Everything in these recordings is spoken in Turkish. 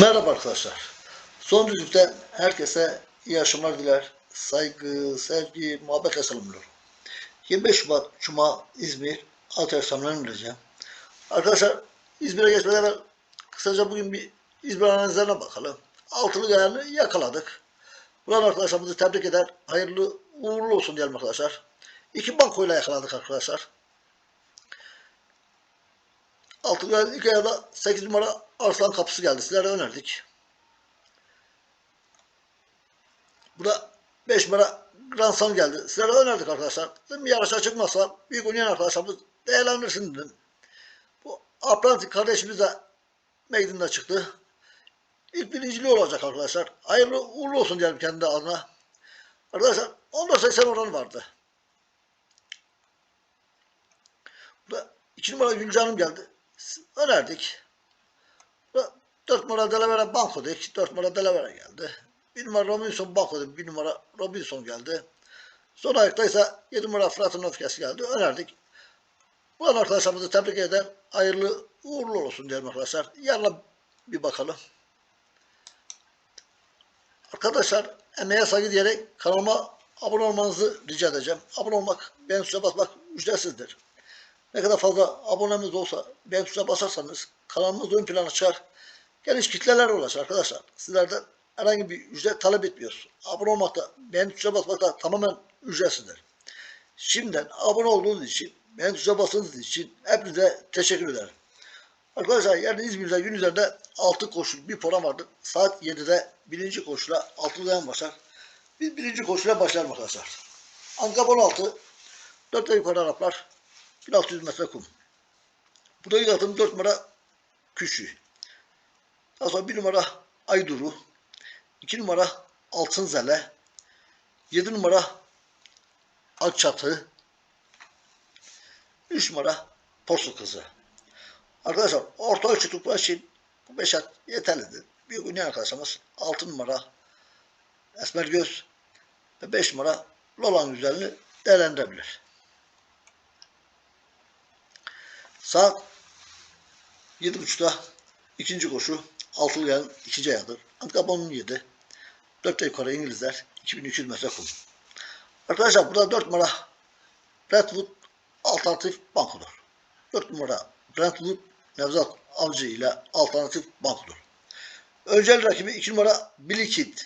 Merhaba arkadaşlar. Son düzlükten herkese iyi akşamlar diler. Saygı, sevgi, muhabbetle selamlıyorum. 25 Şubat Cuma İzmir Altı akşamlarını vereceğim. Arkadaşlar İzmir'e geçmeden evvel kısaca bugün bir İzmir analizlerine bakalım. Altılı değerli yakaladık. Buradan arkadaşlarımızı tebrik eder. Hayırlı uğurlu olsun diyelim arkadaşlar. İki bankoyla yakaladık arkadaşlar. Değerli ilk ayarda 8 numara Arslan kapısı geldi. Sizlere önerdik. Burada 5 numara Grand Sun geldi. Sizlere önerdik arkadaşlar. Dedim bir yarışa çıkmazsa büyük oynayan arkadaşlarımız değerlendirsin dedim. Bu Atlantik kardeşimiz de meydanda çıktı. İlk birinciliği olacak arkadaşlar. Hayırlı uğurlu olsun diyelim kendi adına. Arkadaşlar 14.80 oranı vardı. Burada 2 numara Gülcanım geldi. Önerdik. 4 numara Delaware Banko dedik. 4 numara Delaware geldi. 1 numara Robinson Banko dedik. 1 numara Robinson geldi. Son ayakta ise 7 numara Fırat'ın öfkesi geldi. Önerdik. Bu an arkadaşlarımızı tebrik eder. Hayırlı uğurlu olsun diyelim arkadaşlar. Yarına bir bakalım. Arkadaşlar emeğe saygı diyerek kanalıma abone olmanızı rica edeceğim. Abone olmak, beğen tuşuna basmak ücretsizdir. Ne kadar fazla abonemiz olsa beğen tuşuna basarsanız kanalımız ön plana çıkar. Geniş kitleler ulaşır arkadaşlar. Sizlerden herhangi bir ücret talep etmiyoruz. Abone olmak da beğen tuşuna basmak da tamamen ücretsizdir. Şimdiden abone olduğunuz için, beğen tuşuna bastığınız için hepinize teşekkür ederim. Arkadaşlar yarın İzmir'de gün üzerinde 6 koşu bir program vardı. Saat 7'de birinci koşuyla 6'dan başlar. Biz birinci koşuyla başlayalım arkadaşlar. Ankara 16, 4 yukarı Araplar, 1600 metre kum. Burada ilk atım 4 numara Küşü. Daha sonra 1 numara Ayduru, 2 numara Altın Zele, 7 numara Akçatı, 3 numara Posu Kızı. Arkadaşlar orta ölçütükler için bu 5 at yeterlidir. Büyük oynayan arkadaşımız 6 numara Esmer Göz ve 5 numara Lolan güzelliğini değerlendirebilir. Saat 7.30'da ikinci koşu altılı gelen ikinci ayağıdır. Antikaponun 7. 4 yukarı İngilizler 2200 metre kum. Arkadaşlar burada 4 numara Redwood alternatif bankodur. 4 numara Brentwood Nevzat Avcı ile alternatif bankodur. Öncel rakibi 2 numara Billy Kid.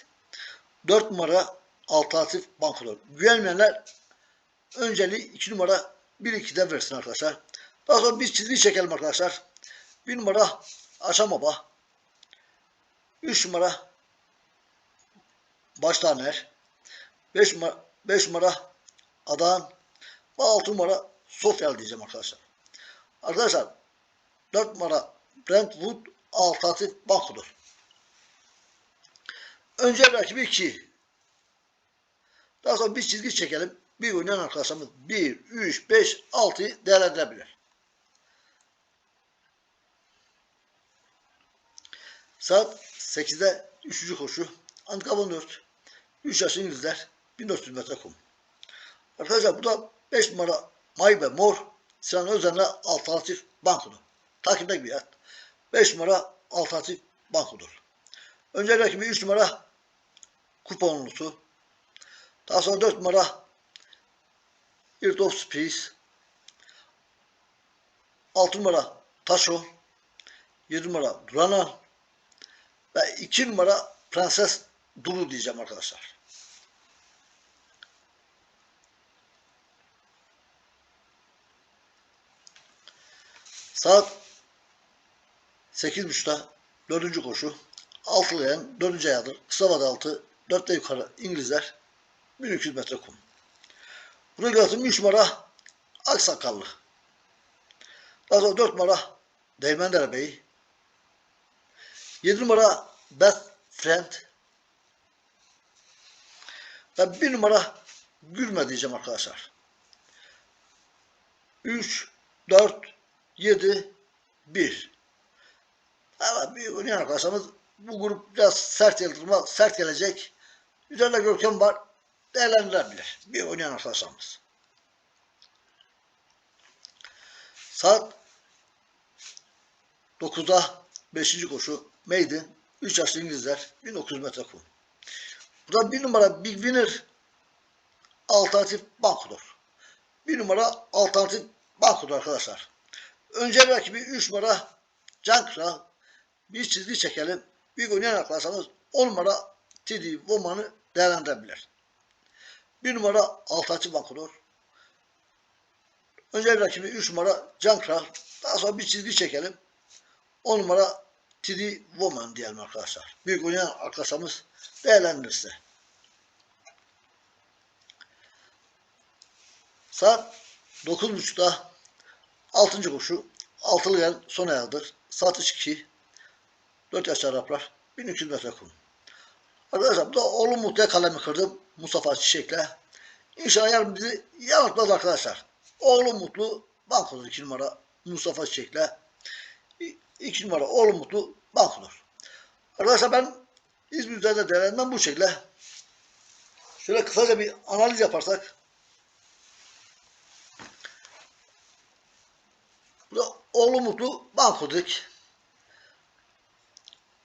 4 numara alternatif bankodur. Güvenmeyenler önceliği 2 numara Billy Kid'e versin arkadaşlar. Daha sonra biz çizgi çekelim arkadaşlar. 1 numara Aşam Baba. 3 numara Baştaner. 5 numara, 5 numara Adan. Ve 6 numara Sofyal diyeceğim arkadaşlar. Arkadaşlar 4 numara Brentwood alternatif bankodur. Önce rakibi 2. Daha sonra bir çizgi çekelim. Bir oynayan arkadaşlarımız 1, 3, 5, 6'yı değerlendirebilir. Saat 8'de 3. koşu. Antikabon 4. 3 yaş İngilizler. 1400 metre kum. Arkadaşlar bu da 5 numara Maybe Mor. Sinan Özen'le alternatif bankodur. Takipte bir yer. 5 numara alternatif bankodur. Önce rakibi 3 numara kuponlusu. Daha sonra 4 numara Earth of Space. 6 numara Taşo. 7 numara Durana. Ve 2 numara Prenses Duru diyeceğim arkadaşlar. Saat 8.30'da dördüncü koşu. Altılı yan dördüncü ayağıdır. Kısa vade altı. Dörtte yukarı İngilizler. 1200 metre kum. Gelsin 3 numara Aksakallı. Daha sonra 4 numara Değirmendere Bey. 7 numara Beth Friend. Ve 1 numara Gülme diyeceğim arkadaşlar. 3, 4, 7, 1. Evet, büyük oynayan arkadaşlarımız bu grup biraz sert yıldırma, sert gelecek. Üzerinde Görkem var. Değerlendirilebilir. Bir oynayan arkadaşlarımız. Saat 9'da 5. koşu Maiden 3 yaşlı İngilizler 1900 metre kum. Burada bir numara Big Winner alternatif bankodur. Bir numara alternatif bankodur arkadaşlar. Önce rakibi 3 numara Can Kral. Bir çizgi çekelim. Bir oynayan arkadaşlarımız 10 numara TD Woman'ı değerlendirebilir. Bir numara alternatif bankodur. Önce rakibi 3 numara Can Kral. Daha sonra bir çizgi çekelim. 10 numara TD Woman diyelim arkadaşlar. Büyük oynayan arkadaşlarımız değerlendirirse. Saat 9.30'da 6. koşu altılı yer son ayağıdır. Saat 2 4 yaş Araplar 1200 metre kum. Arkadaşlar bu da oğlum Mutlu'ya kalemi kırdım Mustafa Çiçek'le. İnşallah yarın bizi yanıltmaz arkadaşlar. Oğlum Mutlu bankodur 2 numara Mustafa Çiçek'le. 2 numara oğlum Mutlu bankodur. Arkadaşlar ben İzmir üzerinde değerlenmem bu şekilde. Şöyle kısaca bir analiz yaparsak. Bu da oğlu Mutlu bankodur.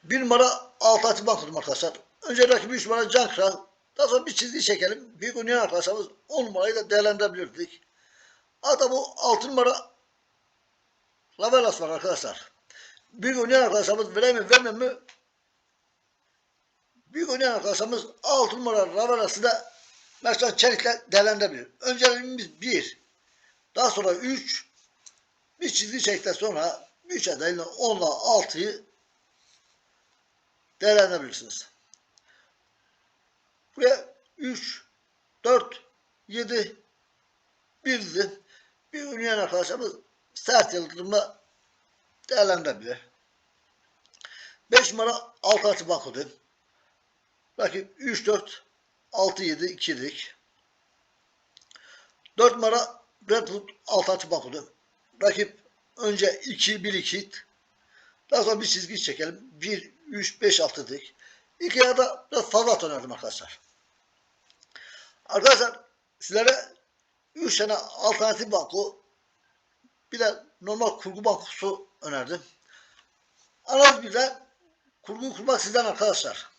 Bir numara Altı bankodur arkadaşlar. Önce rakibi 3 numara Can Kral. Daha sonra bir çizgi çekelim. Büyük oynayan arkadaşlarımız 10 numarayı da değerlendirebilirdik. Hatta bu 6 numara Lavelas var arkadaşlar. Büyük oynayan arkadaşlarımız vereyim mi vermem mi? Büyük oynayan arkadaşlarımız 6 numara Lavelas'ı da Mersan Çelik'le değerlendirebilir. Önceliğimiz 1. Daha sonra 3. Bir çizgi çektikten sonra 3 adayla 10 ile 6'yı değerlendirebilirsiniz. Buraya 3, 4, 7, 1 dizi bir oynayan arkadaşlarımız sert yıldırımla değerlendirebilir. 5 numara alternatif bankodu. Rakip 3, 4, 6, 7, 2'lik. 4 numara Redwood alternatif bankodu. Rakip önce 2, 1, 2. Daha sonra bir çizgi çekelim. 1, 3, 5, 6 dik. İlk yarıda biraz fazla at arkadaşlar. Arkadaşlar sizlere 3 tane alternatif banko bir de normal kurgu bankosu önerdim. Analiz birden kurgu kurmak sizden arkadaşlar.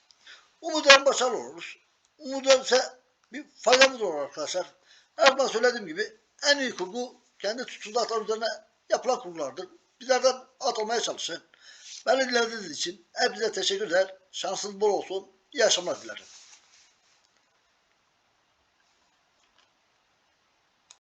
Umuyorum başarılı oluruz. Umuyorum ise bir faydamız olur arkadaşlar. Her zaman söylediğim gibi en iyi kurgu kendi tutulaklar üzerine yapılan kurgulardır. Bizlerden at olmaya çalışın. Beni dinlediğiniz için hepinize teşekkür eder. Şansınız bol olsun. İyi akşamlar dilerim.